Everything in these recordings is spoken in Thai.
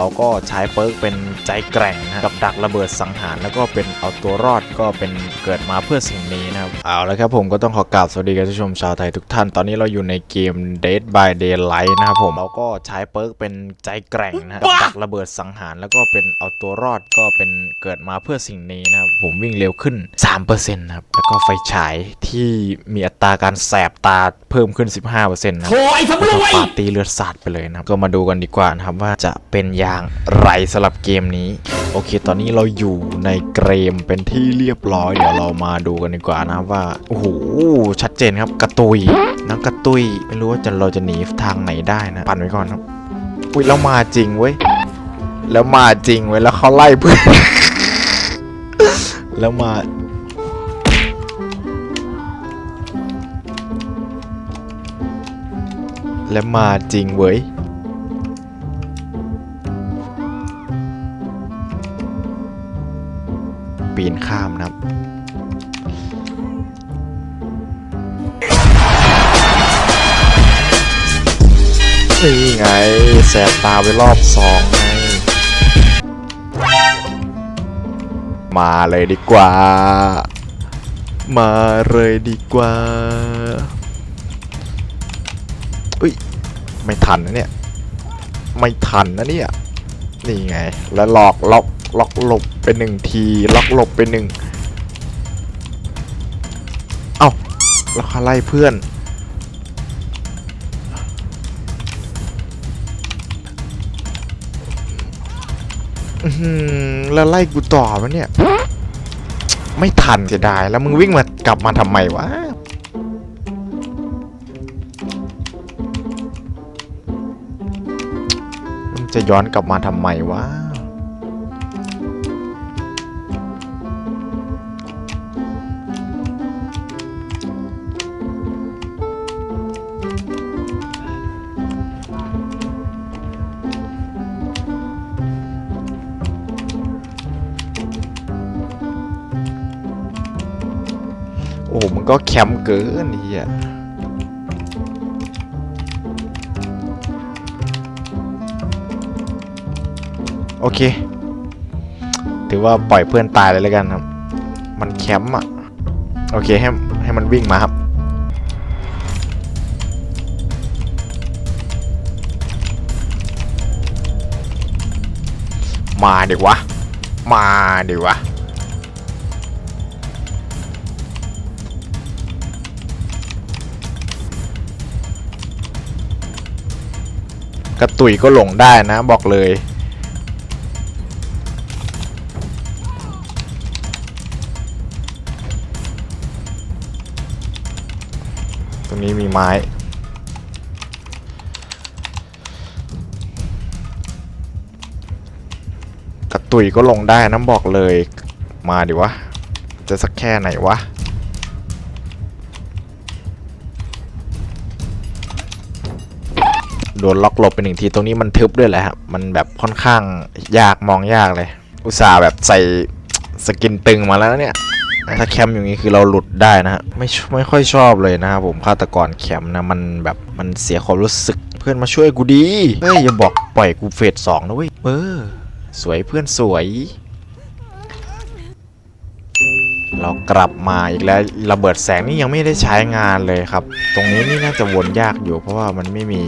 เราก็ใช้เปิร์กเป็นใจแกร่งนะกับดักระเบิดสังหารแล้วก็เป็นเอาตัวรอดก็เป็นเกิดมาเพื่อสิ่งนี้นะครับเอาละครับผมก็ต้องขอกราบสวัสดีคุณผู้ชมชาวไทยทุกท่าน ตอนนี้เราอยู่ในเกม Dead by Daylight นะครับผมเราก็ใช้เปิร์กเป็นใจแกร่งนะกับดักระเบิดสังหารแล้วก็เป็นเอาตัวรอดก็เป็นเกิดมาเพื่อสิ่งนี้นะครับผมวิ่งเร็วขึ้น 3%นะครับแล้วก็ไฟฉายที่มีอัตราการแสบตาเพิ่มขึ้น 15%นะครับโอ้ยสำรวยปาตีเลือดสาดไปเลยนะครับก็มาดูกันดีกว่านะครับว่าจะเป็นอย่างไรสำหรับเกมนี้ โอเค ตอนนี้เราอยู่ในเกมเป็นที่เรียบร้อย เดี๋ยวเรามาดูกันดีกว่านะว่า โอ้โห ชัดเจนครับ กระตุยน้องกระตุย ไม่รู้ว่าจะเราจะหนีทางไหนได้นะ ปั่นไว้ก่อนครับ อุ้ยแล้วมาจริงเว้ย แล้วมาจริงเว้ย แล้วเขาไล่เพื่อน แล้วมาแล้วมาจริงเว้ย ปีนข้ามนะครับนี่ไงแสบตาไปรอบสองไง มาเลยดีกว่า มาเลยดีกว่า อุ้ย ไม่ทันนะเนี่ย ไม่ทันนะเนี่ย นี่ไง แล้วหลอกล็อก ล็อกหลบไปหนึ่งที ล็อกหลบไปหนึ่งเอ้าแล้วเขาไล่เพื่อนอือหือแล้วไล่กูต่อมันเนี่ย ไม่ทันเสียดาย แล้วมึงวิ่งมากลับมาทำไมวะมันจะย้อนกลับมาทำไมวะ ก็แคมป์เกินเฮียโอเค ถือว่าปล่อยเพื่อนตายเลยแล้วกันครับ มันแคมป์อะ โอเคให้ให้มันวิ่งมาครับมาดิวะ มาดิวะ กระตุยก็หลงได้นะบอกเลย ตรงนี้มีไม้กระตุยก็ลงได้นะบอกเลย มาดิวะ จะสักแค่ไหนวะ โดนล็อกหลบไปหนึ่งทีตรงนี้มันทึบด้วยแหละครับมันแบบค่อนข้างยากมองยากเลย อุตส่าห์แบบใส่สกินตึงมาแล้วเนี่ยถ้าแคมป์อย่างนี้คือเราหลุดได้นะฮะไม่ไม่ค่อยชอบเลยนะครับผมฆาตกรแคมป์นะมันแบบมันเสียความรู้สึกเพื่อนมาช่วยกูดีเฮ้ยอย่าบอกปล่อยกูเฟสสองนะเว้ยเออสวยเพื่อนสวย เรากลับมาอีกแล้วระเบิดแสงนี่ยังไม่ได้ใช้งานเลยครับ ตรงนี้นี่น่าจะวนยากอยู่เพราะว่ามันไม่มี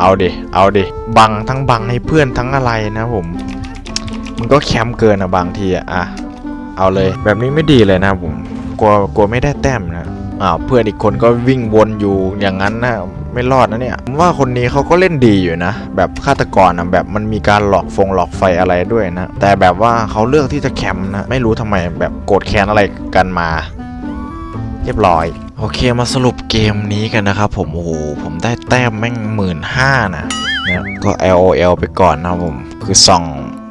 เอาดิ เอาดิ บังทั้งบังให้เพื่อนทั้งอะไรนะผมมึงก็แคมป์เกินอะบางทีอะอะเอาเลย แบบนี้ไม่ดีเลยนะผม กลัว กลัวไม่ได้แต้มนะ อ้าว เพื่อนอีกคนก็วิ่งวนอยู่อย่างนั้นนะ ไม่รอดนะเนี่ยผมว่าคนนี้เขาก็เล่นดีอยู่นะ แบบฆาตกรนะแบบมันมีการหลอกฟงหลอกไฟอะไรด้วยนะ แต่แบบว่าเขาเลือกที่จะแคมป์นะ ไม่รู้ทำไมแบบโกรธแค้นอะไรกันมา เรียบร้อย โอเคมาสรุปเกมนี้กันนะครับผม โอ้โห ผมได้แต้มแม่งหมื่นห้านะเนี่ยก็ LOL ไปก่อนนะผม คือส่อง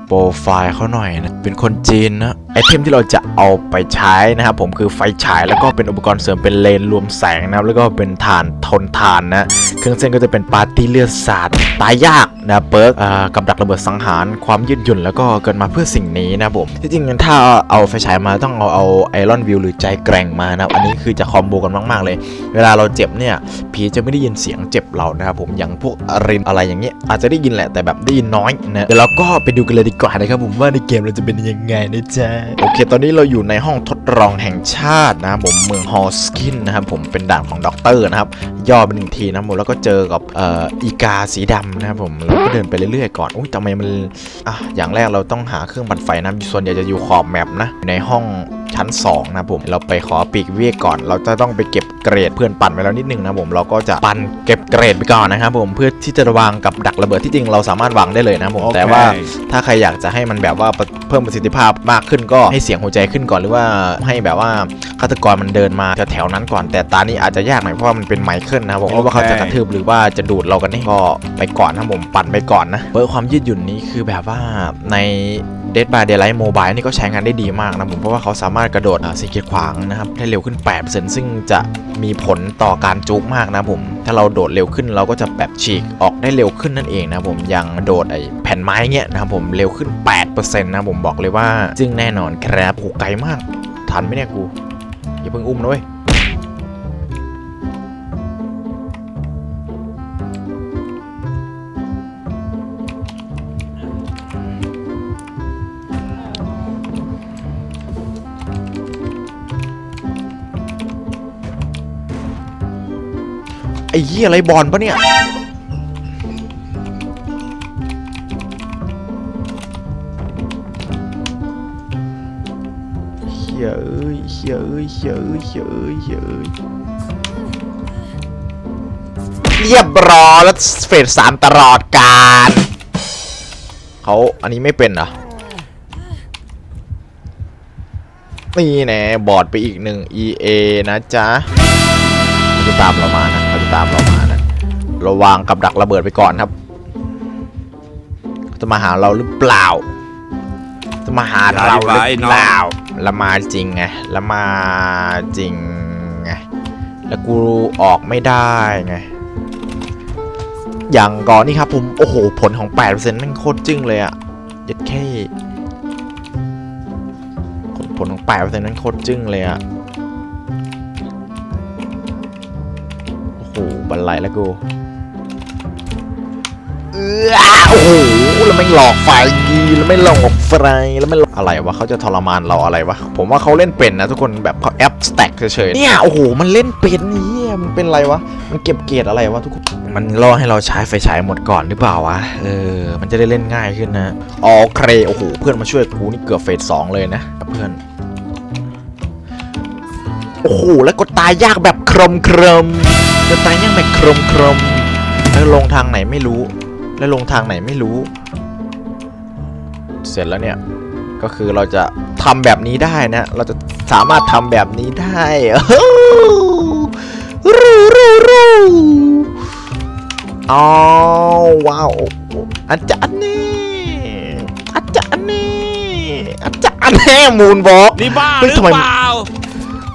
โปรไฟล์เขาหน่อยนะ เป็นคนจีนนะ อเทมที่เราจะเอาไปใช้นะครับผมคือไฟฉายแล้วก็เป็นอุปกรณ์เสริมเป็นเลนรวมแสงนะครับแล้วก็เป็นฐานทนทานนะเครื่องเส้นก็จะเป็นปาร์ตี้เลือดสาดตายยากนะเปิร์กอ่ากับดักระเบิดสังหารความยืดหยุ่นแล้วก็เกิดมาเพื่อสิ่งนี้นะผมที่จริงถ้าเอาไฟฉายมาต้องเอาเอาไอรอนวิวหรือใจแกร่งมานะอันนี้คือจะคอมโบกันมาก ๆ เลย เวลาเราเจ็บเนี่ยผีจะไม่ได้ยินเสียงเจ็บเรานะครับผมอย่างพวกอรินอะไรอย่างเงี้ยอาจจะได้ยินแหละแต่แบบได้ยินน้อยนะเดี๋ยวเราก็ไปดูกันเลยดีกว่านะครับผมว่าในเกมเราจะเป็นยังไงนะจ๊ะโอเค ตอนนี้เราอยู่ในห้องทดลองแห่งชาตินะครับผมเมืองฮอลสกินนะครับผมเป็นด่านของด็อกเตอร์นะครับ ย่อไปหนึ่งทีนะผมแล้วก็เจอกับอ,อ,อีกาสีดำนะครับผมเราก็เดินไปเรื่อยๆก่อนอุ้ยทำไมมันอะอย่างแรกเราต้องหาเครื่องบันไฟนะส่วนใหญ่จะอยู่ขอบแมปนะในห้อง ชั้น2นะครับผมเราไปขอปีกเวียกก่อน เราจะต้องไปเก็บเกรดเพื่อนปั่นไว้แล้วนิดนึงนะครับผมเราก็จะปั่นเก็บเกรดไปก่อนนะครับผมเพื่อที่จะวางกับดักระเบิดที่จริงเราสามารถวางได้เลยนะครับผมโอเคแต่ว่าถ้าใครอยากจะให้มันแบบว่าเพิ่มประสิทธิภาพมากขึ้นก็ให้เสียงหัวใจขึ้นก่อนหรือว่าให้แบบว่าฆาตกรมันเดินมาแถวๆนั้นก่อน แต่ตานี้อาจจะยากหน่อยเพราะว่ามันเป็นไมเคิลนะครับผมเพราะว่าเขาจะกระทืบหรือว่าจะดูดเรากันนี่ก็ไปก่อนนะครับผมปั่นไปก่อนนะเพิ่มความยืดหยุ่นนี้คือแบบว่าใน Dead by Daylight Mobile นี่ก็ใช้งานได้ดีมากนะผมเพราะว่าเขาสามารถกระโดดสีเขียขวางนะครับได้เร็วขึ้น 8%ซึ่งจะมีผลต่อการจุกมากนะผม ถ้าเราโดดเร็วขึ้นเราก็จะแบบฉีกออกได้เร็วขึ้นนั่นเองนะผมอย่างโดดไอ้แผ่นไม้เงี้ยนะครับผมเร็วขึ้น 8%นะผมบอกเลยว่าจึงแน่นอนครับโหไกลมาก ทันไหมเนี่ยกูอย่าเพิ่งอุ้มนะเว้ย ไอ้เหี้ยอะไรบอลปะเนี่ยเฮียเอ้ยเฮียเอ้ยเฮียเอ้ยเฮียเอ้ยเฮียเอ้ยเรียบร้อยแล้วเฟสสามตลอดการเขาอันนี้ไม่เป็นเหรอนี่แน่บอดไปอีกหนึ่ง EA นะจ๊ะจะตามเรามานะ ตามเรามานะระวางกับดักระเบิดไปก่อนครับเขาจะมาหาเราหรือเปล่า จะมาหาเราหรือเปล่าละมาจริงไงละมาจริงไงแล้วกูออกไม่ได้ไงอย่างก่อนนี่ครับผมโอ้โหผลของ8%แม่งโคตรจึ้งเลยอะยัดแค่ผลผลของ8%นั้นโคตรจึ้งเลยอะ โหบันไลแล้วกูเออโอ้โหแล้วไม่งหลอกไฟแล้วไม่หลอกไฟแล้วไม่หลอกอะไรวะเขาจะทรมานเราอะไรวะผมว่าเขาเล่นเป็นนะทุกคนแบบเขาแอปสแต็กเฉยๆเนี่ยโอ้โหมันเล่นเป็นเนี่ยมันเป็นอะไรวะมันเก็บเกรดอะไรวะทุกคนมันล่อให้เราใช้ไฟฉายหมดก่อนหรือเปล่าวะเออมันจะได้เล่นง่ายขึ้นนะโอเคโอ้โหเพื่อนมาช่วยกูนี่เกือบเฟสสองเลยนะเพื่อนโอ้โหแล้วก็ตายยากแบบครมครมๆ จะตายยากแบบครมครมๆแล้วลงทางไหนไม่รู้ แล้วลงทางไหนไม่รู้ เสร็จแล้วเนี่ย ก็คือเราจะทำแบบนี้ได้นะ เราจะสามารถทำแบบนี้ได้รูรูรูอ้าวว้าวอาจารย์นี่อาจารย์นี่อาจารย์แน่มูนบอกนี่บ้าเฮ้หยรือทำไมเปล่า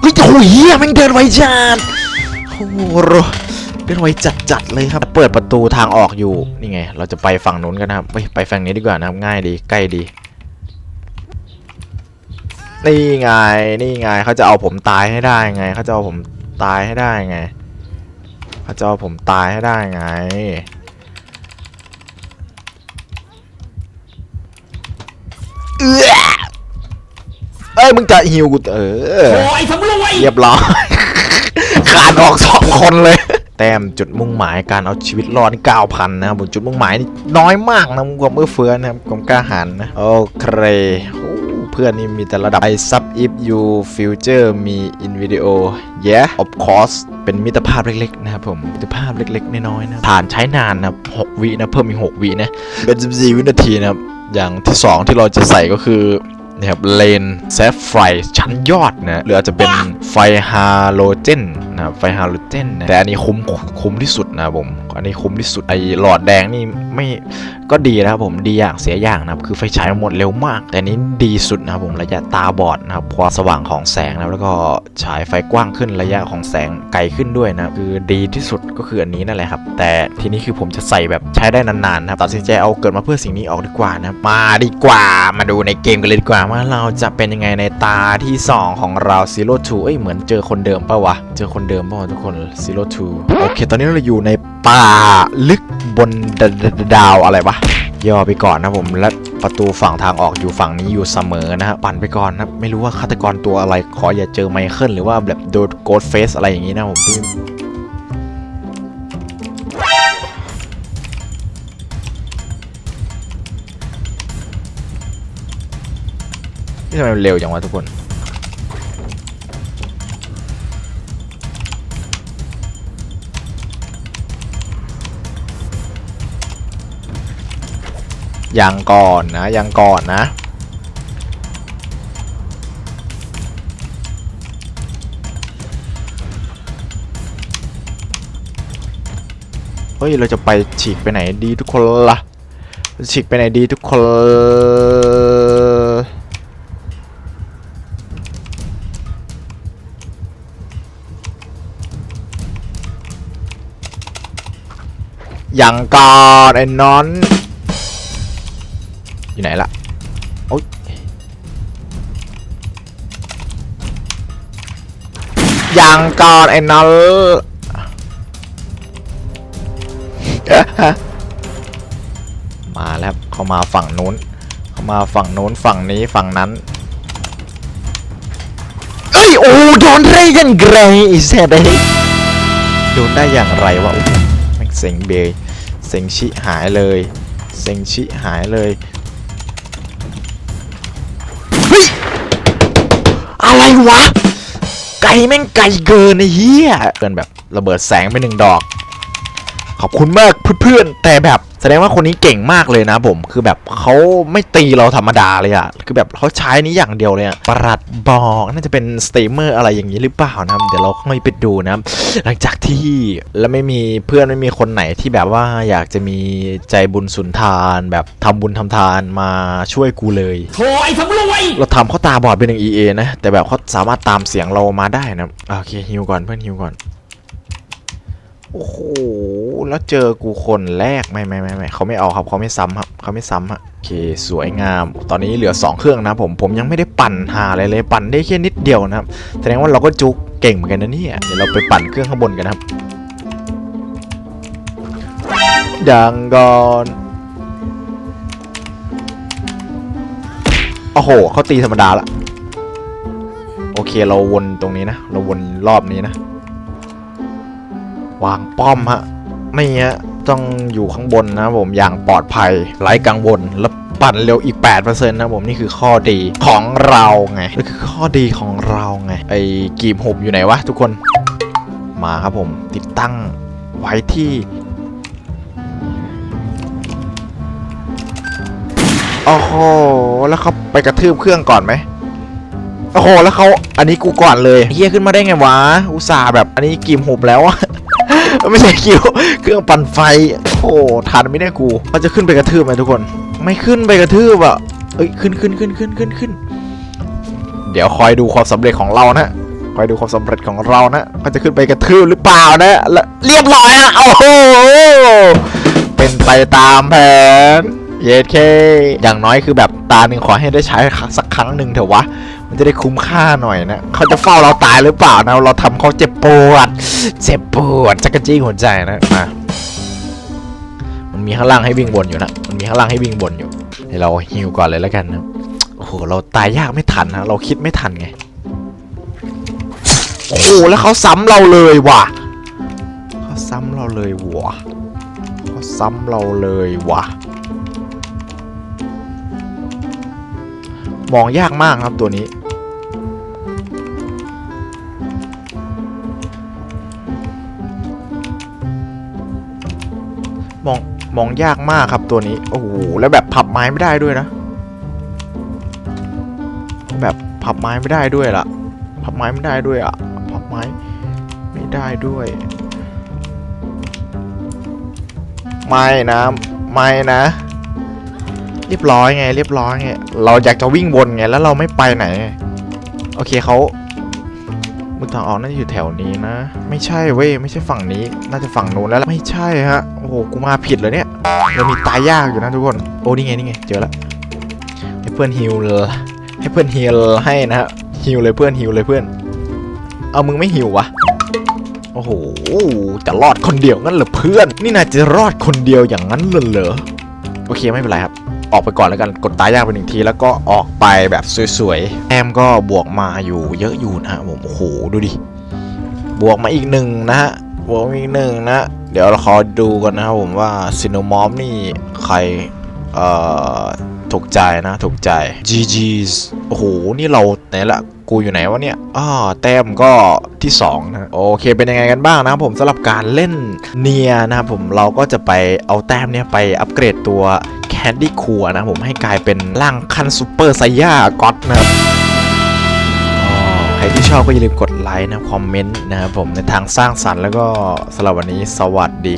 เฮ้ยโอ้ยเฮียแม่งเดินไวจัด โอ้โหเดินไวจัดจัดๆเลยครับ เปิดประตูทางออกอยู่ นี่ไง เราจะไปฝั่งนู้นกันนะครับ ไปไปฝั่งนี้ดีกว่านะครับ ง่ายดี ใกล้ดี นี่ไง นี่ไง เขาจะเอาผมตายให้ได้ไง เขาจะเอาผมตายให้ได้ไง เขาจะเอาผมตายให้ได้ไง เอื้อเอ้ย มึงจะหิวกูเออโอ้ยสำรวยเรียบร้อย ขาดออกสองคนเลย แต้มจุดมุ่งหมายการเอาชีวิตรอดนี่เก้าพันนะครับผมจุดมุ่งหมายนี่น้อยมากนะความเอื้อเฟื้อนะครับความกล้าหาญนะโอเคเพื่อนนี่มีแต่ระดับ I sub if you future มี in video yeah of course เป็นมิตรภาพเล็กๆนะครับผม มิตรภาพเล็กๆน้อยๆนะผ่านใช้นานนะครับ6วินะ เพิ่มอีก 6 วินะ เป็น 14 วินาทีนะครับ อย่างที่ 2 ที่เราจะใส่ก็คือนะครับเลนเซฟไฟชั้นยอดนะหรืออาจจะเป็นไฟฮาโลเจนนะไฟฮาโลเจนนะแต่อันนี้คุ้มคุ้มที่สุดนะผมอันนี้คุ้มที่สุดไอหลอดแดงนี่ไม่ก็ดีนะครับผมดีอย่างเสียอย่างนะครับคือไฟฉายหมดเร็วมาก แต่อันนี้ดีสุดนะครับผมระยะตาบอดนะครับความสว่างของแสงนะแล้วก็ฉายไฟกว้างขึ้นระยะของแสงไกลขึ้นด้วยนะคือดีที่สุดก็คืออันนี้นั่นแหละครับ แต่ทีนี้คือผมจะใส่แบบใช้ได้นานๆนะครับตัดสินใจเอาเกิดมาเพื่อสิ่งนี้ออกดีกว่านะมาดีกว่ามาดูในเกมกันเลยดีกว่าว่าเราจะเป็นยังไงในตาที่ 2 ของเรา Zero Two เอ้ยเหมือนเจอคนเดิมปะวะเจอคนเดิมปะวะทุกคน Zero Two โอเค ตอนนี้เราอยู่ในป่าลึกบนดดดดาวอะไรวะ ย่อไปก่อนนะผมและประตูฝั่งทางออกอยู่ฝั่งนี้อยู่เสมอนะฮะปั่นไปก่อนนะไม่รู้ว่าฆาตกรตัวอะไรขออย่าเจอไมเคิลหรือว่าแบบโดนโกดเฟสอะไรอย่างนี้นะผมที่นี่ทำไมเร็วจังวะทุกคน ยังก่อนนะ ยังก่อนนะ เฮ้ย เราจะไปฉีกไปไหนดีทุกคนล่ะจะฉีกไปไหนดีทุกคน ยังก่อนไอ้นอน ไหนล่ะโอ๊ยยังก่อนไอ้นอลมาแล้วเขามาฝั่งนู้นเขามาฝั่งนู้นฝั่งนี้ฝั่งนั้นเอ้ยโอ้โดนได้ยังไงไอ้แซ่บไอ้โดนได้อย่างไรวะโอ้โหแม่งเซ็งเบยเซ็งชิหายเลยเซ็งชิหายเลย อะไรวะ ไก่แม่งไก่เกินไอ้เหี้ยเกินแบบระเบิดแสงไปหนึ่งดอก ขอบคุณมากเพื่อนๆแต่แบบ แสดงว่าคนนี้เก่งมากเลยนะผมคือแบบเขาไม่ตีเราธรรมดาเลยอะคือแบบเขาใช้นี้อย่างเดียวเลยอะประหลัดบอกน่าจะเป็นสตรีมเมอร์อะไรอย่างนี้หรือเปล่านะเดี๋ยวเราค่อยไปดูนะหลังจากที่แล้วไม่มีเพื่อนไม่มีคนไหนที่แบบว่าอยากจะมีใจบุญสุนทาน แบบทำบุญทำทานมาช่วยกูเลยโถไอ้สำรวยเราทำเขาตาบอดเป็นหนึ่ง EA นะแต่แบบเขาสามารถตามเสียงเรามาได้นะอะโอเคฮิวก่อนเพื่อนฮิวก่อน โอ้โห แล้วเจอกูคนแรก ไม่ไม่ไม่ไม่เขาไม่เอาครับเขาไม่ซ้ำครับเขาไม่ซ้ำฮะโอเคสวยงาม ตอนนี้เหลือ 2 เครื่องนะผมผมยังไม่ได้ปั่นหาอะไรเลยปั่นได้แค่นิดเดียวนะครับแสดงว่าเราก็จุกเก่งเหมือนกันนะเนี่ยเดี๋ยวเราไปปั่นเครื่องข้างบนกันนะครับดังก่อนโอ้โหเขาตีธรรมดาละโอเคเราวนตรงนี้นะ เราวนรอบนี้นะ วางป้อมฮะ ไม่ฮะต้องอยู่ข้างบนนะผมอย่างปลอดภัยไร้กังวลแล้วปั่นเร็วอีก 8%นะผมนี่คือข้อดีของเราไงนี่คือข้อดีของเราไง ไอ้กีบหุบอยู่ไหนวะทุกคนมาครับผมติดตั้งไว้ที่โอ้โหแล้วเขาไปกระทืบเครื่องก่อนไหมโอ้โหแล้วเขาอันนี้กูก่อนเลยเฮียขึ้นมาได้ไงวะอุตส่าห์แบบอันนี้กีมหุบแล้วอะ ไม่ใช่คิวเครื่องปั่นไฟ โอ้ทันไม่ได้กูเขาจะขึ้นไปกระทืบไหมทุกคน ไม่ขึ้นไปกระทืบอะเอ้ยขึ้นขึ้นขึ้นขึ้นขึ้นขึ้นเดี๋ยวคอยดูความสำเร็จของเรานะคอยดูความสำเร็จของเรานะเขาจะขึ้นไปกระทืบหรือเปล่านะแล้วเรียบร้อยอะโอ้โหเป็นไปตามแผนเยสเคอย่างน้อยคือแบบตาหนึ่งขอให้ได้ใช้สักครั้งหนึ่งเถอะวะ มันจะได้คุ้มค่าหน่อยนะเขาจะเฝ้าเราตายหรือเปล่านะเราทำเขาเจ็บปวดเจ็บปวดจักรจี้หัวใจนะมามันมีข้างล่างให้วิ่งบนอยู่นะมันมีข้างล่างให้วิ่งบนอยู่เดี๋ยวเราฮิวก่อนเลยแล้วกันนะโอ้โหเราตายยากไม่ทันนะเราคิดไม่ทันไงโอ้โหแล้วเขาซ้ำเราเลยว่ะเขาซ้ำเราเลยว่ะเขาซ้ำเราเลยว่ะมองยากมากครับตัวนี้ มองมองยากมากครับตัวนี้ โอ้โห แล้วแบบพับไม้ไม่ได้ด้วยนะ แบบพับไม้ไม่ได้ด้วยล่ะ พับไม้ไม่ได้ด้วยอะ พับไม้ไม่ได้ด้วย ไม่นะ ไม่นะ เรียบร้อยไง เรียบร้อยไง เราอยากจะวิ่งวนไง แล้วเราไม่ไปไหน โอเคเขา มึงทางออกน่าจะอยู่แถวนี้นะ ไม่ใช่เว้ยไม่ใช่ฝั่งนี้ น่าจะฝั่งนู้นแล้วล่ะไม่ใช่ฮะโอ้โหกูมาผิดเลยเนี่ยเรามีตายยากอยู่นะทุกคนโอ้นี่ไงนี่ไงเจอแล้วให้เพื่อนฮิลเลยให้เพื่อนฮิลให้นะฮะฮิลเลยเพื่อนฮิลเลยเพื่อน เอามึงไม่ฮิววะโอ้โหจะรอดคนเดียวงั้นเหรอเพื่อน นี่นายจะรอดคนเดียวอย่างนั้นเลยเหรอโอเคไม่เป็นไรครับ ออกไปก่อนแล้วกันกดตายยากไปหนึ่งที แล้วก็ออกไปแบบสวยๆแอมก็บวกมาอยู่เยอะอยู่นะฮะผมโอ้โหดูดิบวกมาอีกหนึ่งนะฮะบวกอีกหนึ่งนะ เดี๋ยวเราขอดูกันนะครับผมว่าซินโนมอมนี่ใครเอ่อถูกใจนะถูกใจ GG's โอ้โห นี่เราไหนละกูอยู่ไหนวะเนี่ยอ้าแต้มก็ที่ 2 นะ โอเค เป็นยังไงกันบ้างนะครับผมสำหรับการเล่นเนียนะครับผมเราก็จะไปเอาแต้มเนี่ยไปอัปเกรดตัว แฮนดี้คัวนะผมให้กลายเป็นร่างคันซูเปอร์ไซย่าก็อดนะครับอ๋อใครที่ชอบก็อย่าลืมกดไลค์นะ คอมเมนต์นะครับผมในทางสร้างสรรค์แล้วก็สำหรับวันนี้สวัสดี